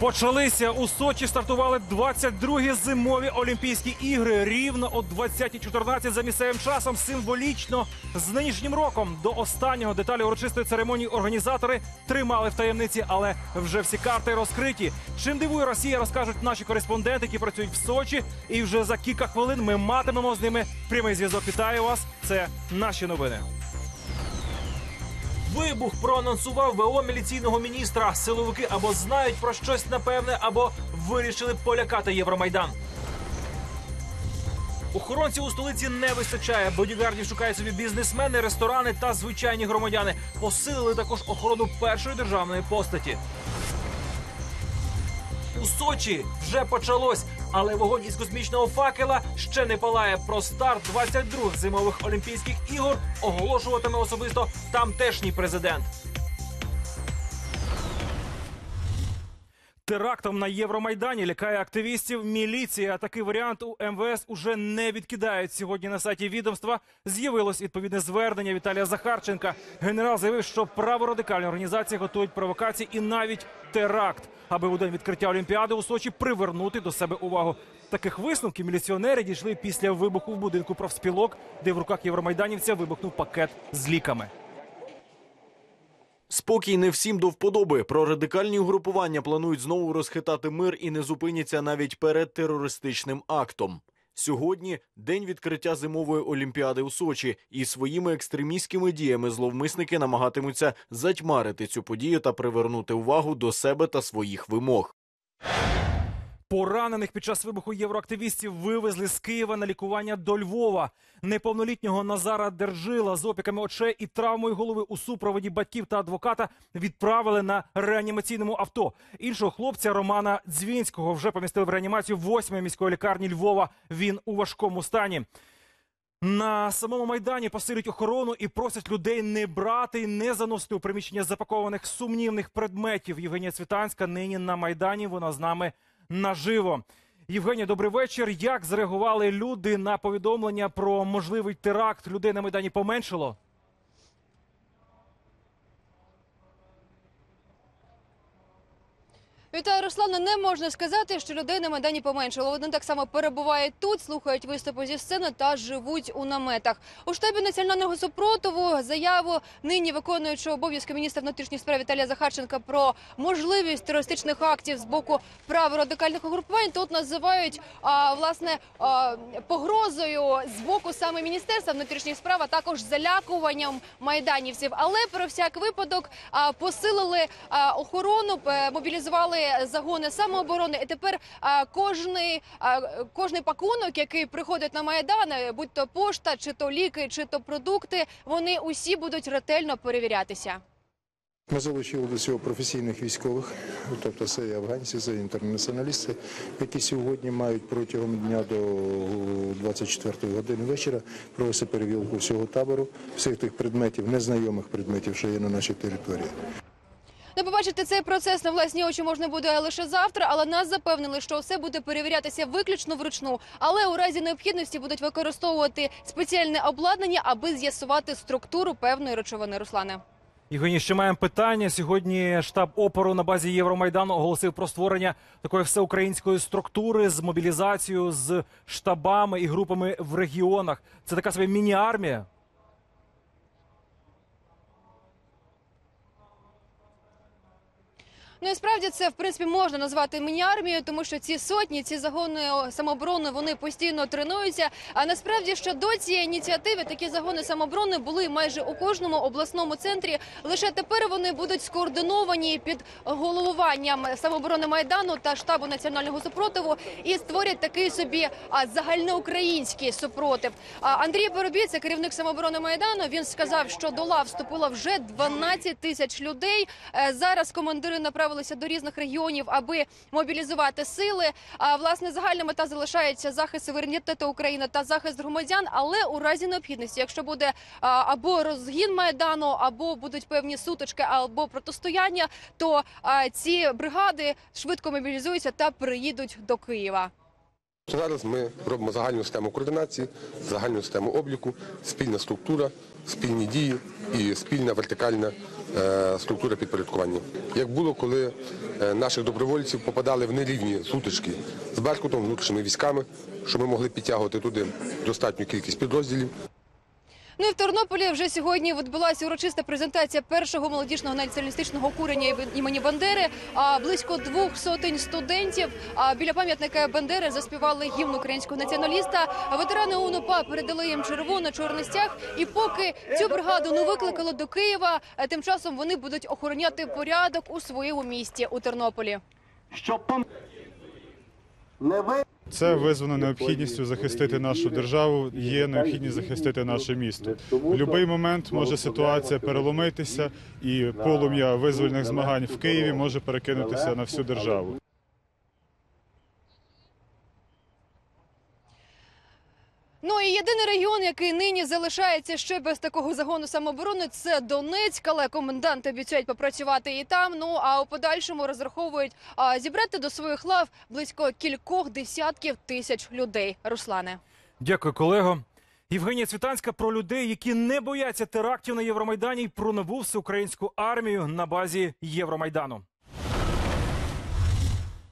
Почалися у Сочі. Стартували 22-гі зимові Олімпійські ігри рівно о 20.14 за місцевим часом. Символічно з нинішнім роком до останнього деталі урочистої церемонії організатори тримали в таємниці, але вже всі карти розкриті. Чим дивує Росія, розкажуть наші кореспонденти, які працюють в Сочі. І вже за кілька хвилин ми матимемо з ними прямий зв'язок. Вітаю вас! Це наші новини. Вибух проанонсував ВО міліційного міністра. Силовики або знають про щось напевне, або вирішили полякати Євромайдан. Охоронців у столиці не вистачає. Бодігардів шукають собі бізнесмени, ресторани та звичайні громадяни. Посилили також охорону першої державної постаті. У Сочі вже почалось, але вогонь із космічного факела ще не палає. Про старт 22-х зимових олімпійських ігор оголошуватиме особисто тамтешній президент. Терактом на Євромайдані лякає активістів міліція. Такий варіант у МВС уже не відкидають. Сьогодні на сайті відомства з'явилось відповідне звернення Віталія Захарченка. Генерал заявив, що праворадикальні організації готують провокації і навіть теракт, аби у день відкриття Олімпіади у Сочі привернути до себе увагу. Таких висновків міліціонери дійшли після вибуху в будинку профспілок, де в руках євромайданівця вибухнув пакет з ліками. Спокій не всім до вподоби. Прорадикальні угрупування планують знову розхитати мир і не зупиняться навіть перед терористичним актом. Сьогодні день відкриття зимової олімпіади у Сочі, і своїми екстремістськими діями зловмисники намагатимуться затьмарити цю подію та привернути увагу до себе та своїх вимог. Поранених під час вибуху євроактивістів вивезли з Києва на лікування до Львова. Неповнолітнього Назара Держила з опіками очей і травмою голови у супроводі батьків та адвоката відправили на реанімаційному авто. Іншого хлопця Романа Дзвінського вже помістили в реанімацію 8-ї міської лікарні Львова. Він у важкому стані. На самому майдані посилюють охорону і просять людей не брати і не заносити у приміщення запакованих сумнівних предметів. Євгенія Цвітанська нині на майдані. Вона з нами наживо. Євгенія, добрий вечір. Як зреагували люди на повідомлення про можливий теракт? Людей на майдані поменшало? Вітаю, Руслана. Не можна сказати, що людей на майдані поменшало. Вони так само перебувають тут, слухають виступи зі сцени та живуть у наметах. У штабі національного супротиву заяву нині виконуючого обов'язки міністра внутрішніх справ Віталія Захарченка про можливість терористичних актів з боку праворадикальних угрупувань тут називають а, власне а, погрозою з боку саме міністерства внутрішніх справ, а також залякуванням майданівців. Але про всяк випадок а, посилили а, охорону, е, мобілізували загони самооборони. І тепер а, кожний, а, кожний пакунок, який приходить на майдан, будь то пошта, чи то ліки, чи то продукти, вони усі будуть ретельно перевірятися. Ми залучили до цього професійних військових, тобто це і афганці, це і інтернаціоналісти, які сьогодні мають протягом дня до 24 години вечора провести перевірку всього табору, всіх тих предметів, незнайомих предметів, що є на нашій території. Не побачити цей процес на власні очі можна буде лише завтра, але нас запевнили, що все буде перевірятися виключно вручну. Але у разі необхідності будуть використовувати спеціальне обладнання, аби з'ясувати структуру певної речовини. Руслане. Євгенія, ще маємо питання. Сьогодні штаб опору на базі Євромайдану оголосив про створення такої всеукраїнської структури з мобілізацією, з штабами і групами в регіонах. Це така собі міні-армія. Ну і справді це в принципі можна назвати міні-армією, тому що ці сотні, ці загони самооборони вони постійно тренуються. А насправді що до цієї ініціативи такі загони самооборони були майже у кожному обласному центрі. Лише тепер вони будуть скоординовані під головуванням самооборони майдану та штабу національного супротиву і створять такий собі а, загальноукраїнський супротив. Андрій Поробій, це керівник самооборони майдану. Він сказав, що до лав вступило вже 12 тисяч людей. Е, Зараз командири направилися до різних регіонів, аби мобілізувати сили. А власне загальна мета залишається захист суверенітету України та захист громадян. Але у разі необхідності, якщо буде або розгін майдану, або будуть певні сутички, або протистояння, то ці бригади швидко мобілізуються та приїдуть до Києва. Зараз ми робимо загальну систему координації, загальну систему обліку, спільна структура, спільні дії і спільна вертикальна е, структура підпорядкування. Як було, коли е, наших добровольців попадали в нерівні сутички з Беркутом, внутрішніми військами, що ми могли підтягувати туди достатню кількість підрозділів. Ну і в Тернополі вже сьогодні відбулася урочиста презентація першого молодіжного націоналістичного курення імені Бандери. А близько двох сотень студентів біля пам'ятника Бандери заспівали гімн українського націоналіста. Ветерани УНУПА передали їм червоно-чорний стяг. І поки цю бригаду не викликали до Києва, тим часом вони будуть охороняти порядок у своєму місті у Тернополі. щоб не ви Це визвано необхідністю захистити нашу державу. Є необхідність захистити наше місто. В будь-який момент може ситуація переломитися, і полум'я визвольних змагань в Києві може перекинутися на всю державу. Ну і єдиний регіон, який нині залишається ще без такого загону самооборони, це Донецьк. Але коменданти обіцяють попрацювати і там. Ну а у подальшому розраховують зібрати до своїх лав близько кількох десятків тисяч людей. Руслане. Дякую, колего. Євгенія Цвітанська про людей, які не бояться терактів на Євромайдані, і про нову всеукраїнську армію на базі Євромайдану.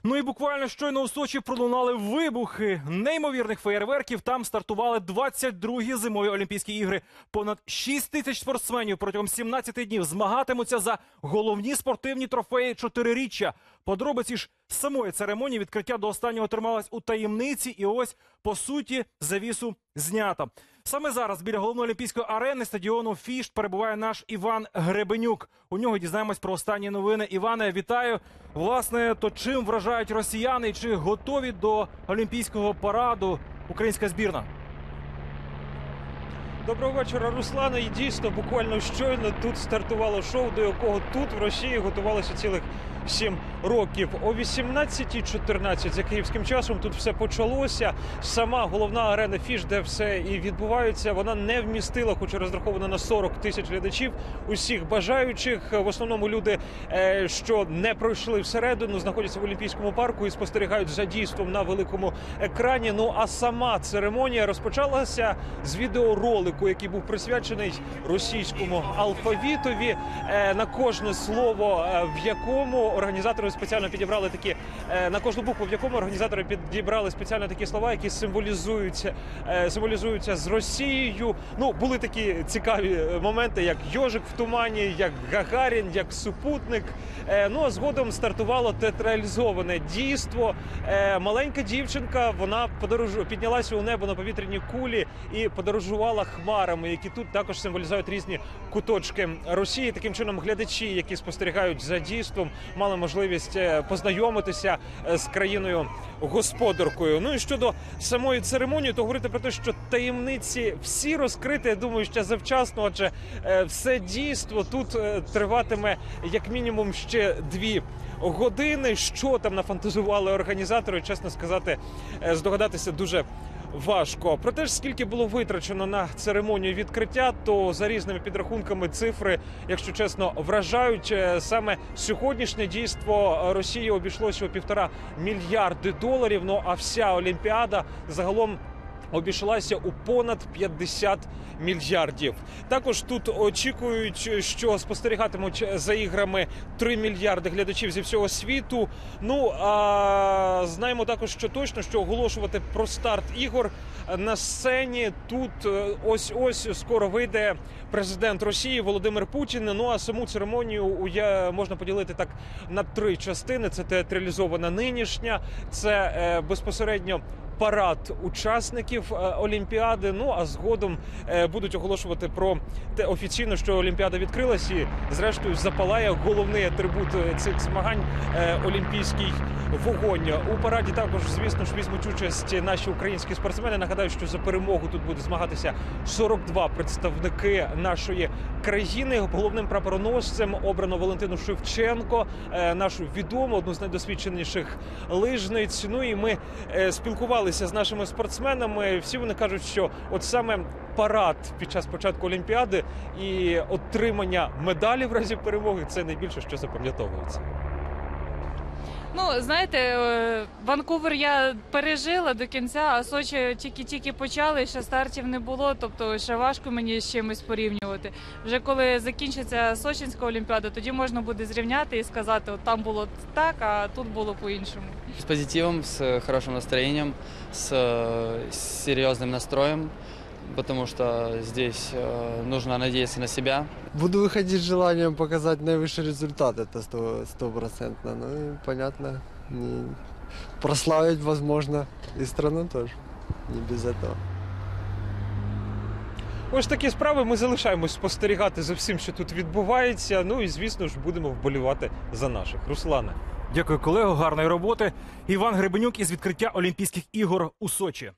Ну і буквально щойно у Сочі пролунали вибухи неймовірних феєрверків. Там стартували 22-гі зимові Олімпійські ігри. Понад 6 тисяч спортсменів протягом 17 днів змагатимуться за головні спортивні трофеї чотириріччя. Подробиці ж самої церемонії відкриття до останнього трималась у таємниці, і ось по суті завісу знято. Саме зараз біля головної олімпійської арени стадіону Фішт перебуває наш Іван Гребенюк. У нього дізнаємось про останні новини. Іване, вітаю. Власне, то чим вражають росіяни, чи готові до олімпійського параду українська збірна? Доброго вечора, Руслане. І дійсно, буквально щойно тут стартувало шоу, до якого тут в Росії готувалося цілих сім років. О 18.14 за київським часом тут все почалося. Сама головна арена Фіш, де все і відбувається, вона не вмістила, хоч розрахована на 40 тисяч глядачів. Усіх бажаючих в основному люди, е, що не пройшли всередину, знаходяться в Олімпійському парку і спостерігають за дійством на великому екрані. Ну а сама церемонія розпочалася з відеоролику, який був присвячений російському алфавітові. Е, На кожне слово, е, в якому організатори спеціально підібрали такі е, на кожну букву, в якому організатори підібрали спеціально такі слова, які символізуються, е, символізуються з Росією. Ну були такі цікаві е, моменти, як йожик в тумані, як Гагарін, як супутник. Ну а згодом стартувало театралізоване дійство. Маленька дівчинка вона подорожу піднялася у небо на повітряній кулі і подорожувала хмарами, які тут також символізують різні куточки Росії. Таким чином, глядачі, які спостерігають за дійством, мали можливість е, познайомитися е, з країною господаркою. Ну і щодо самої церемонії, то говорити про те, що таємниці всі розкриті, я думаю, ще завчасно, адже е, все дійство тут триватиме як мінімум ще дві. Години, що там нафантазували організатори, чесно сказати, здогадатися дуже важко. Про те ж, скільки було витрачено на церемонію відкриття, то за різними підрахунками цифри, якщо чесно, вражають Е, саме сьогоднішнє дійство Росії обійшлося у півтора мільярди доларів. Ну а вся Олімпіада загалом. Обійшлася у понад 50 мільярдів. Також тут очікують, що спостерігатимуть за іграми 3 мільярди глядачів зі всього світу. Ну а знаємо також, що точно що оголошувати про старт ігор на сцені тут ось ось скоро вийде президент Росії Володимир Путін. Ну а саму церемонію можна поділити так на три частини: це театралізована нинішня, це е, безпосередньо парад учасників е, Олімпіади. Ну а згодом е, будуть оголошувати про те офіційно, що Олімпіада відкрилась, і зрештою запалає головний атрибут е, цих змагань олімпійський вогонь. У параді також, звісно ж, візьмуть участь наші українські спортсмени. Нагадаю, що за перемогу тут буде змагатися 42 представники нашої країни. Головним прапороносцем обрано Валентину Шевченко, нашу відому, одну з найдосвідченіших лижниць. Ну і ми е, спілкувалися з нашими спортсменами. Всі вони кажуть, що от саме парад під час початку Олімпіади і отримання медалі в разі перемоги це найбільше, що запам'ятовується. Ну, знаєте, е, Ванкувер я пережила до кінця, а Сочі тільки-тільки почали, ще стартів не було, тобто ще важко мені з чимось порівнювати. Вже коли закінчиться Сочинська олімпіада, тоді можна буде зрівняти і сказати, от там було так, а тут було по-іншому. С позитивом, с хорошим настроением, с, э, с серьезным настроем, потому что здесь э, нужно надеяться на себя. Буду выходить с желанием показать наивысший результат, это сто- стопроцентно. Ну и понятно, не- прославить возможно и страну тоже, не без этого. Ось такі справи. Ми залишаємось спостерігати за всім, що тут відбувається. Ну і звісно ж будемо вболівати за наших. Руслане. Дякую, колего. Гарної роботи. Іван Гребенюк із відкриття Олімпійських ігор у Сочі.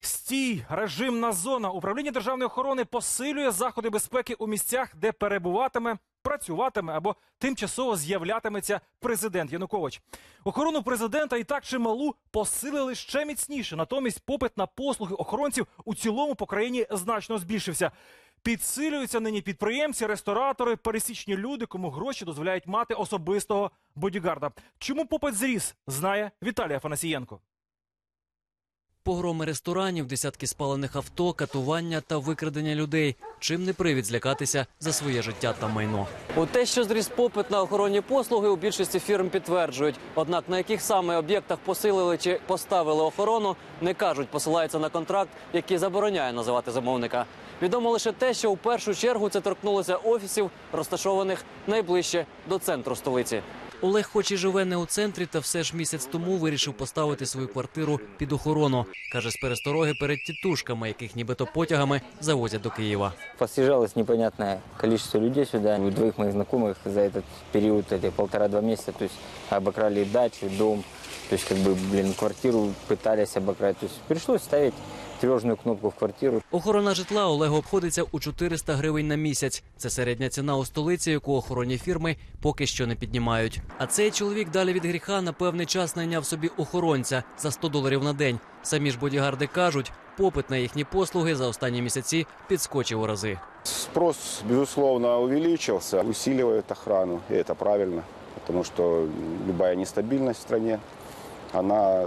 Стій, режимна зона. Управління державної охорони посилює заходи безпеки у місцях, де перебуватиме, працюватиме або тимчасово з'являтиметься президент Янукович. Охорону президента і так чималу посилили ще міцніше. Натомість попит на послуги охоронців у цілому по країні значно збільшився. Підсилюються нині підприємці, ресторатори, пересічні люди, кому гроші дозволяють мати особистого бодігарда. Чому попит зріс, знає Віталій Афанасієнко. Погроми ресторанів, десятки спалених авто, катування та викрадення людей. Чим не привід злякатися за своє життя та майно. У те, що зріс попит на охоронні послуги, у більшості фірм підтверджують. Однак на яких саме об'єктах посилили чи поставили охорону, не кажуть, посилаються на контракт, який забороняє називати замовника. Відомо лише те, що у першу чергу це торкнулося офісів, розташованих найближче до центру столиці. Олег, хоч і живе не у центрі, та все ж місяць тому вирішив поставити свою квартиру під охорону. каже, з перестороги перед тітушками, яких нібито потягами завозять до Києва. Посъезжалось непонятное количество людей сюда. У двоих моих знакомых за этот период, эти полтора-два месяца, то есть обокрали дачу, дом, то есть как бы, блин, квартиру пытались обокрасть. То есть пришлось тревожную кнопку в квартиру. Охорона житла Олегу обходиться у 400 гривень на місяць. Це середня ціна у столиці, яку охоронні фірми поки що не піднімають. А цей чоловік далі від гріха на певний час найняв собі охоронця за 100 доларів на день. Самі ж бодігарди кажуть, попит на їхні послуги за останні місяці підскочив у рази. Спрос, безусловно, увеличился, усиливает охрану, и это правильно, потому что любая нестабильность в стране, она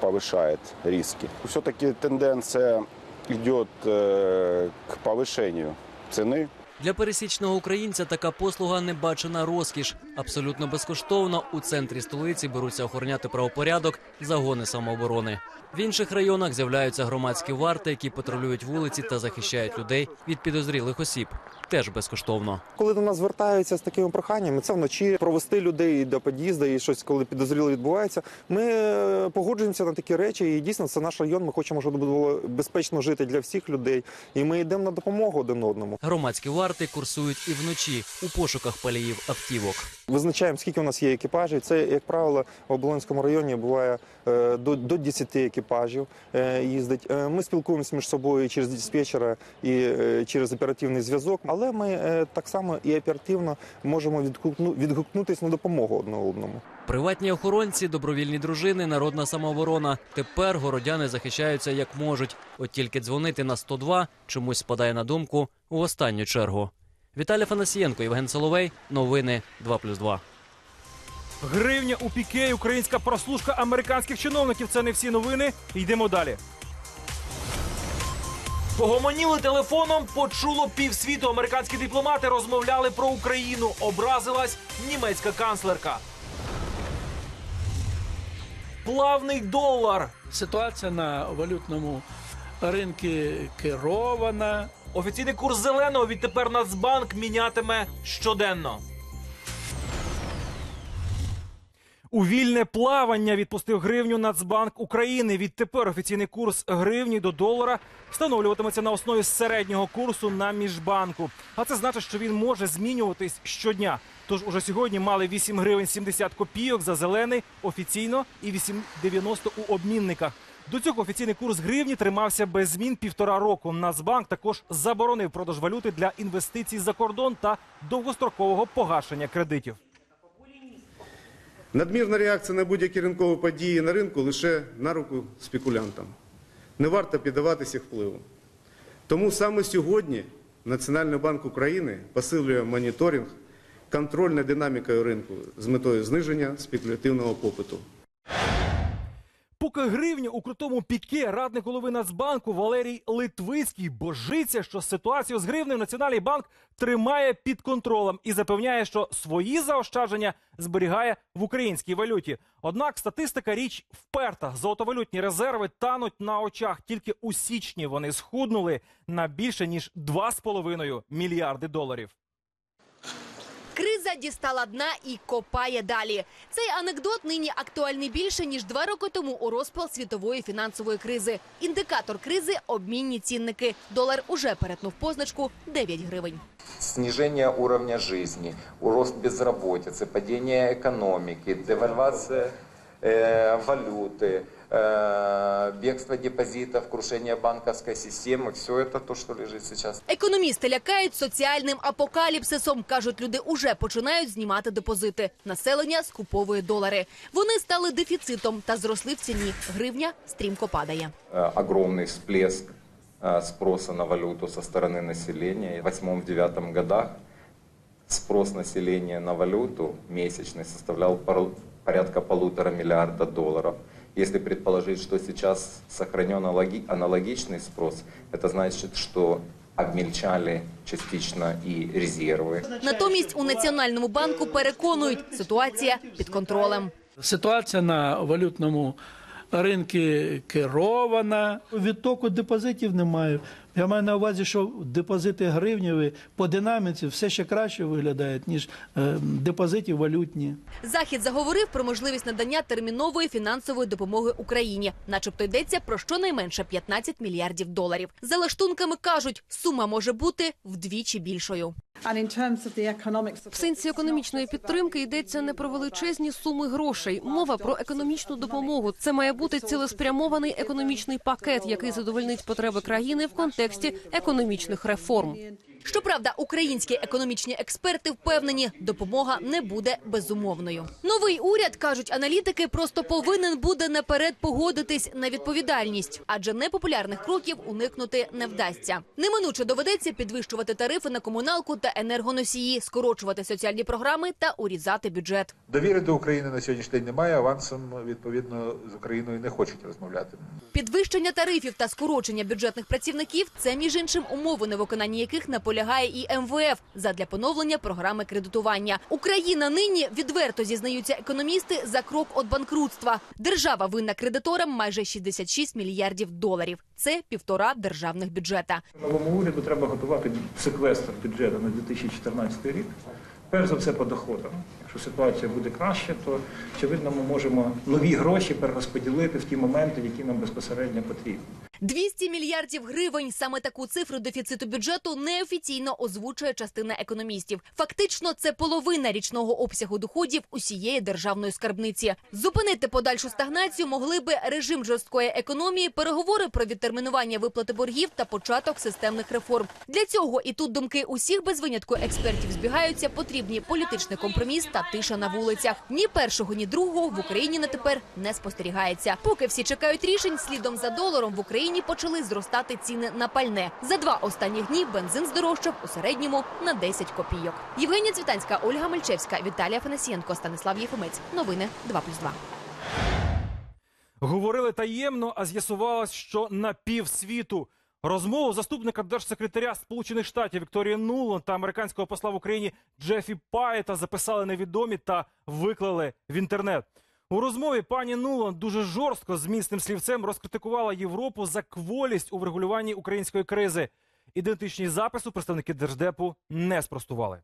повышает риски. Все-таки тенденция идет э, к повышению цены Для пересічного українця така послуга небачена розкіш. Абсолютно безкоштовно у центрі столиці беруться охороняти правопорядок загони самооборони. В інших районах з'являються громадські варти, які патрулюють вулиці та захищають людей від підозрілих осіб. Теж безкоштовно. Коли до нас звертаються з такими проханнями, це вночі провести людей до під'їзду і щось, коли підозріло відбувається. Ми е, погоджуємося на такі речі, і дійсно це наш район. Ми хочемо, щоб було безпечно жити для всіх людей. І ми йдемо на допомогу один одному. Громадські варти курсують і вночі у пошуках паліїв автівок. Визначаємо, скільки у нас є екіпажів. Це, як правило, в Оболонському районі буває е, до, до 10 екіпажів е, їздить. Е, Ми спілкуємося між собою через диспетчера і е, через оперативний зв'язок, але ми так само і оперативно можемо відгукну, відгукнутися на допомогу одне одному. Приватні охоронці, добровільні дружини, народна самооборона. Тепер городяни захищаються як можуть. От тільки дзвонити на 102 чомусь спадає на думку у останню чергу. Віталій Фанасієнко, Євген Соловей. Новини 2+,2. Гривня у піке, українська прослушка американських чиновників. Це не всі новини. Йдемо далі. Погомоніли телефоном, почуло півсвіту. Американські дипломати розмовляли про Україну. Образилась німецька канцлерка. Плавний долар. Ситуація на валютному ринку керована. Офіційний курс зеленого відтепер Нацбанк мінятиме щоденно. У вільне плавання відпустив гривню Нацбанк України. Відтепер офіційний курс гривні до долара встановлюватиметься на основі середнього курсу на міжбанку. А це значить, що він може змінюватись щодня. Тож уже сьогодні мали 8 гривень 70 копійок за зелений офіційно і 8,90 у обмінниках. До цього офіційний курс гривні тримався без змін півтора року. Нацбанк також заборонив продаж валюти для інвестицій за кордон та довгострокового погашення кредитів. Надмірна реакція на будь-які ринкові події на ринку лише на руку спекулянтам. Не варто піддаватися впливу. Тому саме сьогодні Національний банк України посилює моніторинг контроль над динамікою ринку з метою зниження спекулятивного попиту. Поки гривню у крутому піке радник голови Нацбанку Валерій Литвицький божиться, що ситуацію з гривнею Національний банк тримає під контролем і запевняє, що свої заощадження зберігає в українській валюті. Однак статистика річ вперта. Золотовалютні резерви тануть на очах. Тільки у січні вони схуднули на більше ніж 2,5 мільярди доларів. Криза дістала дна і копає далі. Цей анекдот нині актуальний більше ніж два роки тому у розпал світової фінансової кризи. Індикатор кризи обмінні цінники. Долар уже перетнув позначку 9 гривень. снижение уровня жизни, рост безработицы, падение экономики, девальвация э, валюты, э, бегство депозитов, крушение банковской системы. Все это то, что лежит сейчас. Економісти лякають соціальним апокаліпсисом. кажуть, люди уже починають знімати депозити. Населення скуповує долари. Вони стали дефіцитом та зросли в ціні. Гривня стрімко падає. Э, огромный всплеск э, спроса на валюту со стороны населения. В восьмом-девятом годах спрос населения на валюту месячный составлял пор- порядка полутора миллиарда долларов. Если предположить, что сейчас сохранен аналоги- аналогичный спрос, это значит, что обмельчали частично и резервы. Натомість у національному банку переконують, ситуація під контролем. Ситуація на валютному ринку керована. Відтоку депозитів немає. Я маю на увазі, що депозити гривневі по динаміці все ще краще виглядають, ніж е, депозити валютні. Захід заговорив про можливість надання термінової фінансової допомоги Україні, начебто йдеться про щонайменше 15 мільярдів доларів. За лаштунками кажуть, сума може бути вдвічі більшою. В сенсі економічної підтримки йдеться не про величезні суми грошей. Мова про економічну допомогу. Це має бути цілеспрямований економічний пакет, який задовольнить потреби країни в контексті економічних реформ. Щоправда, українські економічні експерти впевнені, допомога не буде безумовною. Новий уряд кажуть аналітики, просто повинен буде наперед погодитись на відповідальність, адже непопулярних кроків уникнути не вдасться. Неминуче доведеться підвищувати тарифи на комуналку та енергоносії, скорочувати соціальні програми та урізати бюджет. Довіри до України на сьогоднішній день немає. Авансом відповідно з Україною не хочуть розмовляти. Підвищення тарифів та скорочення бюджетних працівників це між іншим умови, на виконанні яких наполягає і МВФ задля поновлення програми кредитування. Україна нині відверто зізнаються економісти за крок від банкрутства. Держава винна кредиторам майже 66 мільярдів доларів. Це півтора державних бюджета. Новому уряду треба готувати секвестр бюджету на 2014 рік. Перш за все по доходам. Якщо ситуація буде краще, то очевидно ми можемо нові гроші перерозподілити в ті моменти, які нам безпосередньо потрібні. 200 мільярдів гривень. Саме таку цифру дефіциту бюджету неофіційно озвучує частина економістів. Фактично, це половина річного обсягу доходів усієї державної скарбниці. Зупинити подальшу стагнацію могли би режим жорсткої економії, переговори про відтермінування виплати боргів та початок системних реформ. Для цього і тут думки усіх без винятку експертів збігаються. Потрібні політичний компроміс та тиша на вулицях. Ні першого, ні другого в Україні на тепер не спостерігається. Поки всі чекають рішень, слідом за доларом в Україні почали зростати ціни на пальне. За два останні дні бензин здорожчав у середньому на 10 копійок. Євгенія Цвітанська, Ольга Мальчевська, Віталія Фанасієнко, Станислав Єфимець. Новини 2+,2. Говорили таємно, а з'ясувалось, що на півсвіту. Розмову заступника держсекретаря Сполучених Штатів Вікторії Нуланд та американського посла в Україні Джефі Пайта записали невідомі та виклали в інтернет. У розмові пані Нуланд дуже жорстко з міцним слівцем розкритикувала Європу за кволість у врегулюванні української кризи. Ідентичність запису представники держдепу не спростували.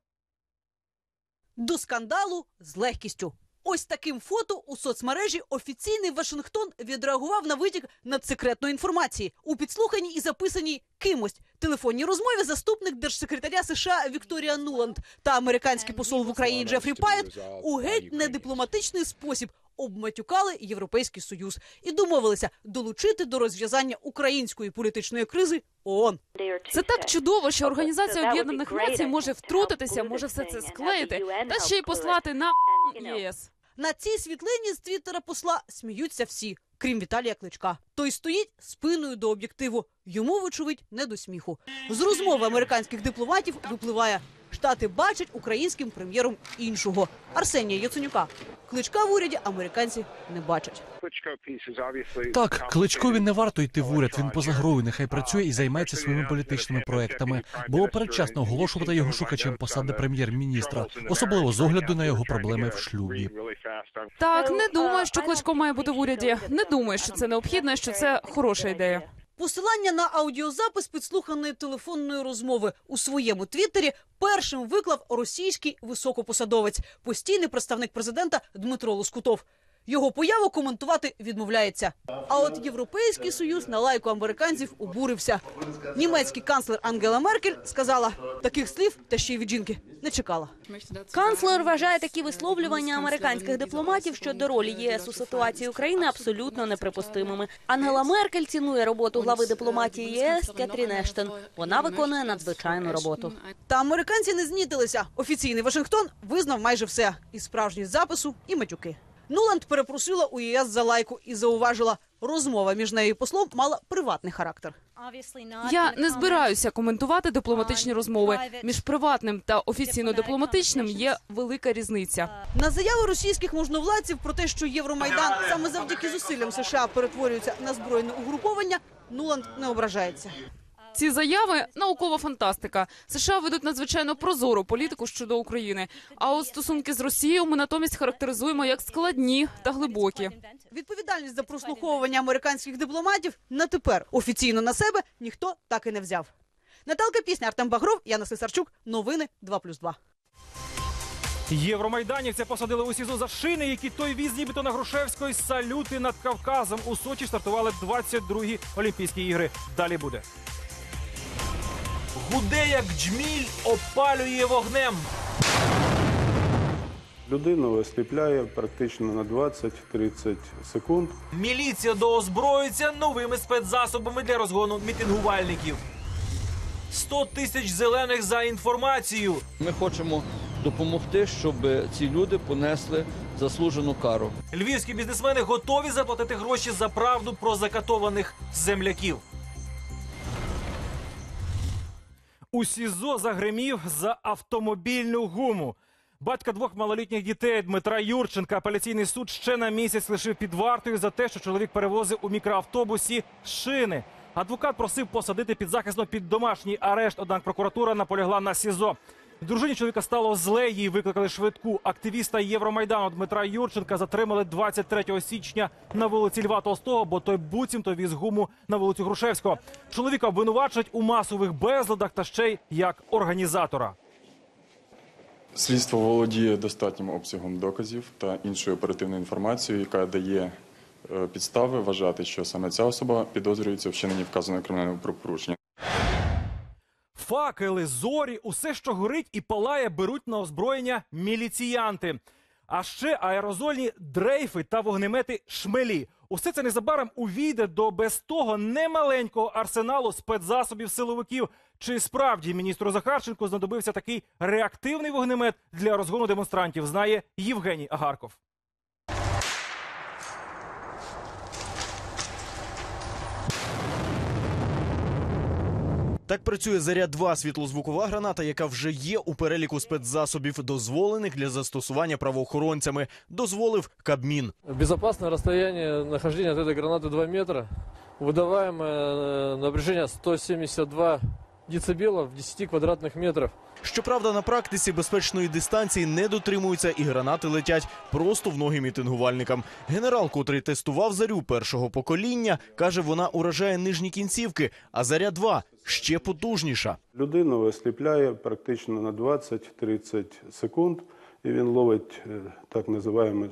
До скандалу з легкістю. Ось таким фото у соцмережі офіційний Вашингтон відреагував на витік надсекретної інформації у підслуханій і записаній кимось телефонній розмові заступник держсекретаря США Вікторія Нуланд та американський посол в Україні Джефрі Пайет у геть недипломатичний спосіб обматюкали Європейський Союз і домовилися долучити до розв'язання української політичної кризи ООН. Це так чудово, що Організація Об'єднаних Націй може втрутитися, може все це склеїти та ще й послати на ЄС. На цій світлині з твіттера посла сміються всі, крім Віталія Кличка. Той стоїть спиною до об'єктиву. Йому, вочевидь, не до сміху. З розмови американських дипломатів випливає. Штати бачать українським прем'єром іншого Арсенія Яценюка. Кличка в уряді американці не бачать. Так, Кличкові не варто йти в уряд. Він поза грою. Нехай працює і займається своїми політичними проектами. Було передчасно оголошувати його шукачем посади прем'єр-міністра, особливо з огляду на його проблеми в шлюбі. Так, не думаю, що Кличко має бути в уряді. Не думаю, що це необхідно, що це хороша ідея. Посилання на аудіозапис підслуханої телефонної розмови у своєму твіттері першим виклав російський високопосадовець, постійний представник президента Дмитро Лоскутов. Його появу коментувати відмовляється. А от Європейський союз на лайку американців обурився. Німецький канцлер Ангела Меркель сказала таких слів та ще й від жінки не чекала. Канцлер вважає такі висловлювання американських дипломатів щодо ролі ЄС у ситуації України абсолютно неприпустимими. Ангела Меркель цінує роботу глави дипломатії єС Кетрін Ештон. Вона виконує надзвичайну роботу. Та американці не знітилися. Офіційний Вашингтон визнав майже все і справжність запису, і матюки. Нуланд перепросила у ЄС за лайку і зауважила, розмова між нею і послом мала приватний характер. Я не збираюся коментувати дипломатичні розмови. Між приватним та офіційно дипломатичним є велика різниця. На заяви російських можновладців про те, що Євромайдан саме завдяки зусиллям США перетворюється на збройне угруповання, Нуланд не ображається. Ці заяви наукова фантастика. США ведуть надзвичайно прозору політику щодо України. А от стосунки з Росією ми натомість характеризуємо як складні та глибокі. Відповідальність за прослуховування американських дипломатів на тепер офіційно на себе ніхто так і не взяв. Наталка Пісня, Артем Багров, Яна Слесарчук. Новини 2+,2. Євромайданівця посадили у СІЗО за шини, які той віз нібито на Грушевської салюти над Кавказом. У Сочі стартували 22-гі Олімпійські ігри. Далі буде. Гуде як джміль опалює вогнем. Людину осліпляє практично на 20-30 секунд. Міліція доозброюється новими спецзасобами для розгону мітингувальників. 100 тисяч зелених за інформацію. Ми хочемо допомогти, щоб ці люди понесли заслужену кару. Львівські бізнесмени готові заплатити гроші за правду про закатованих земляків. У СІЗО загримів за автомобільну гуму. Батька двох малолітніх дітей Дмитра Юрченка апеляційний суд ще на місяць лишив під вартою за те, що чоловік перевозив у мікроавтобусі шини. Адвокат просив посадити підзахисно під домашній арешт, однак прокуратура наполягла на СІЗО. Дружині чоловіка стало зле, їй викликали швидку. Активіста Євромайдану Дмитра Юрченка затримали 23 січня на вулиці Льва Толстого, бо той буцімто віз гуму на вулицю Грушевського. Чоловіка обвинувачують у масових безладах та ще й як організатора. Слідство володіє достатнім обсягом доказів та іншою оперативною інформацією, яка дає е, підстави вважати, що саме ця особа підозрюється в вчиненні вказаного кримінального правопорушення. Факели, зорі, усе, що горить і палає, беруть на озброєння міліціянти. А ще аерозольні дрейфи та вогнемети шмелі. Усе це незабаром увійде до без того немаленького арсеналу спецзасобів силовиків. Чи справді міністру Захарченку знадобився такий реактивний вогнемет для розгону демонстрантів? Знає Євгеній Агарков. Так працює заряд 2 світлозвукова граната, яка вже є у переліку спецзасобів, дозволених для застосування правоохоронцями. Дозволив Кабмін. Безопасное расстояние нахождения от этой гранаты 2 метра. Выдаваемое э, напряжение 172 децибела в 10 квадратных метрах. Щоправда, на практиці безпечної дистанції не дотримуються і гранати летять просто в ноги мітингувальникам. Генерал, котрий тестував зарю першого покоління, каже, вона уражає нижні кінцівки, а заря 2 ще потужніша. Людину осліпляє практично на 20-30 секунд, і він ловить е, так називаємо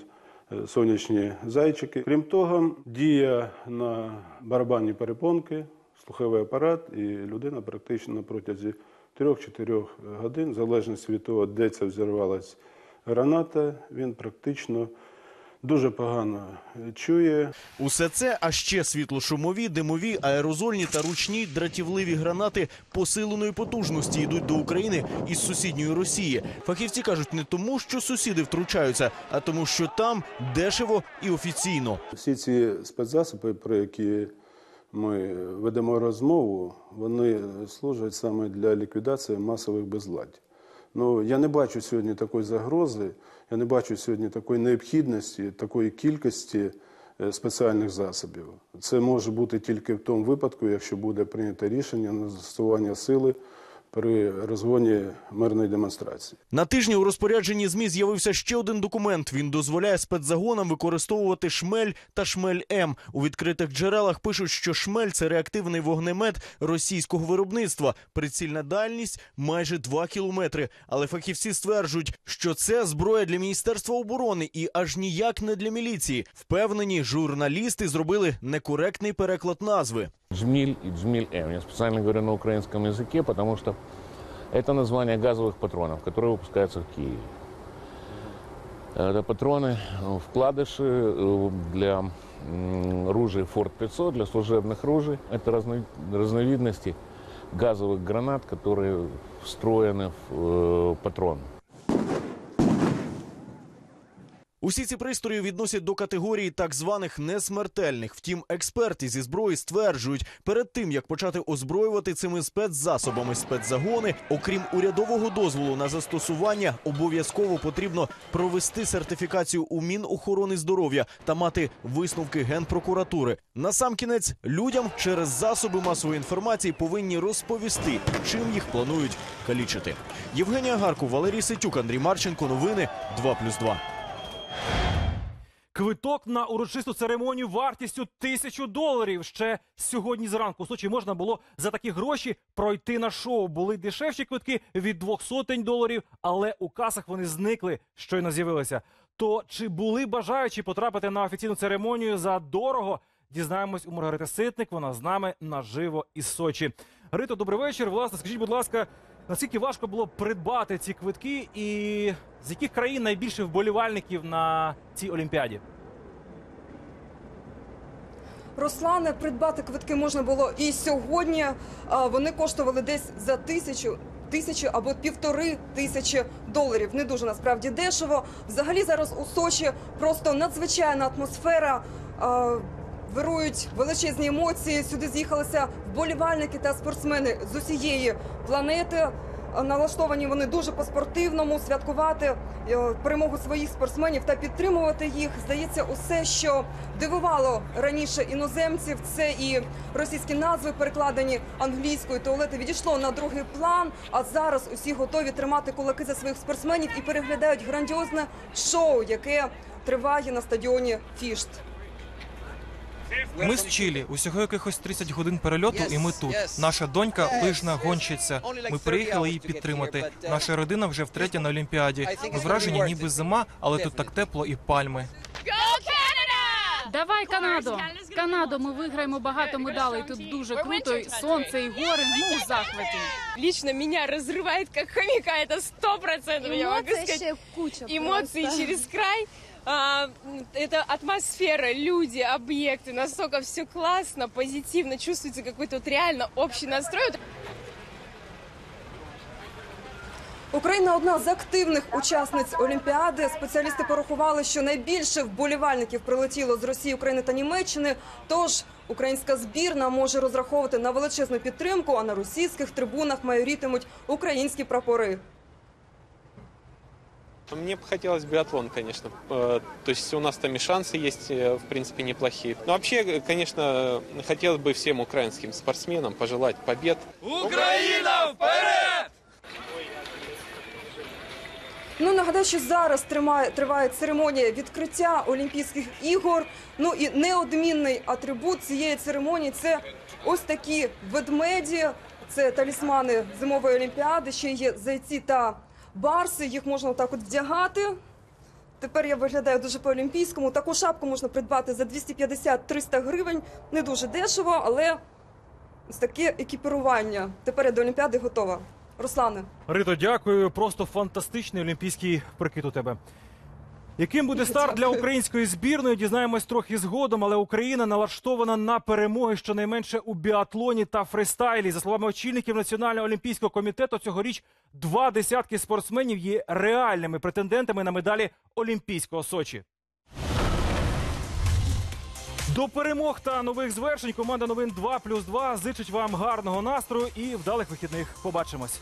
е, сонячні зайчики. Крім того, дія на барабанні перепонки, слуховий апарат, і людина практично на протязі 3-4 годин, в залежності від того, де це взірвалась граната, він практично дуже погано чує. Усе це, а ще світлошумові, димові, аерозольні та ручні дратівливі гранати посиленої потужності йдуть до України із сусідньої Росії. Фахівці кажуть не тому, що сусіди втручаються, а тому, що там дешево і офіційно. Всі ці спецзасоби, про які ми ведемо розмову, вони служать саме для ліквідації масових безладь. Ну, я не бачу сьогодні такої загрози, я не бачу сьогодні такої необхідності, такої кількості е, спеціальних засобів. Це може бути тільки в тому випадку, якщо буде прийнято рішення на застосування сили при розгоні мирної демонстрації. На тижні у розпорядженні ЗМІ з'явився ще один документ. Він дозволяє спецзагонам використовувати шмель та шмель М. У відкритих джерелах пишуть, що шмель це реактивний вогнемет російського виробництва. Прицільна дальність майже 2 кілометри. Але фахівці стверджують, що це зброя для міністерства оборони і аж ніяк не для міліції. Впевнені, журналісти зробили некоректний переклад назви. Джмиль и Джмиль М. Я специально говорю на украинском языке, потому что это название газовых патронов, которые выпускаются в Киеве. Это патроны, э, вкладыши э, для м, ружей Форт 500, для служебных ружей. Это разно- разновидности газовых гранат, которые встроены в э, патрон. Усі ці пристрої відносять до категорії так званих несмертельних. Втім, експерти зі зброї стверджують, перед тим як почати озброювати цими спецзасобами спецзагони, окрім урядового дозволу на застосування, обов'язково потрібно провести сертифікацію у Мінохорони здоров'я та мати висновки генпрокуратури. Насамкінець людям через засоби масової інформації повинні розповісти, чим їх планують калічити. Євгенія Гарку, Валерій Ситюк, Андрій Марченко. Новини 2+,2. Квиток на урочисту церемонію вартістю тисячу доларів. Ще сьогодні зранку у Сочі можна було за такі гроші пройти на шоу. Були дешевші квитки від двох сотень доларів, але у касах вони зникли, щойно з'явилися. То чи були бажаючі потрапити на офіційну церемонію за дорого? Дізнаємось у Маргарити Ситник. Вона з нами наживо із Сочі. Рито, добрий вечір. Власне, скажіть, будь ласка, наскільки важко було придбати ці квитки, і з яких країн найбільше вболівальників на цій олімпіаді? Руслане, придбати квитки можна було і сьогодні. Вони коштували десь за тисячу. Тисячі або півтори тисячі доларів. Не дуже насправді дешево. Взагалі зараз у Сочі просто надзвичайна атмосфера. Вирують величезні емоції. Сюди з'їхалися вболівальники та спортсмени з усієї планети. Налаштовані вони дуже по-спортивному святкувати е, перемогу своїх спортсменів та підтримувати їх. Здається, усе, що дивувало раніше іноземців, це і російські назви перекладені англійською. Туалети відійшло на другий план. А зараз усі готові тримати кулаки за своїх спортсменів і переглядають грандіозне шоу, яке триває на стадіоні Фішт. Ми з Чилі. Усього якихось 30 годин перельоту, і ми тут. Наша донька лижна гонщиця. Ми приїхали її підтримати. Наша родина вже втретє на Олімпіаді. Ми вражені, ніби зима, але тут так тепло і пальми. Давай Канаду! Канаду, ми виграємо багато медалей. Тут дуже круто. і Сонце і гори. Ну в захваті. Лично меня разрывает как хомяка, это сто процентов, я могу Эмоций сказать. еще куча Эмоции просто. через край. А, м, это атмосфера, люди, объекты, настолько все классно, позитивно, чувствуется какой-то вот реально общий настрой. Вот Україна одна з активних учасниць Олімпіади. Спеціалісти порахували, що найбільше вболівальників прилетіло з Росії, України та Німеччини. Тож українська збірна може розраховувати на величезну підтримку, а на російських трибунах майорітимуть українські прапори. Мне бы хотелось биатлон, конечно. Э, То есть у нас там и шансы есть, э, в принципе, неплохие. Но вообще, э, конечно, хотелось бы всем украинским спортсменам пожелать побед. Украина вперед! Ну нагадаю, що зараз тримає триває церемонія відкриття Олімпійських ігор. Ну і неодмінний атрибут цієї церемонії це ось такі ведмеді. Це талісмани зимової олімпіади. Ще є зайці та барси. Їх можна так от вдягати. Тепер я виглядаю дуже по-олімпійському. Таку шапку можна придбати за 250-300 гривень. Не дуже дешево, але ось таке екіпірування. Тепер я до Олімпіади готова. Руслане. Рито, дякую. Просто фантастичний олімпійський прикид у тебе. Яким буде старт для української збірної? Дізнаємось трохи згодом, але Україна налаштована на перемоги щонайменше у біатлоні та фристайлі. За словами очільників Національного олімпійського комітету, цьогоріч два десятки спортсменів є реальними претендентами на медалі Олімпійського Сочі. До перемог та нових звершень команда новин 2+,2 зичить вам гарного настрою і вдалих вихідних. Побачимось.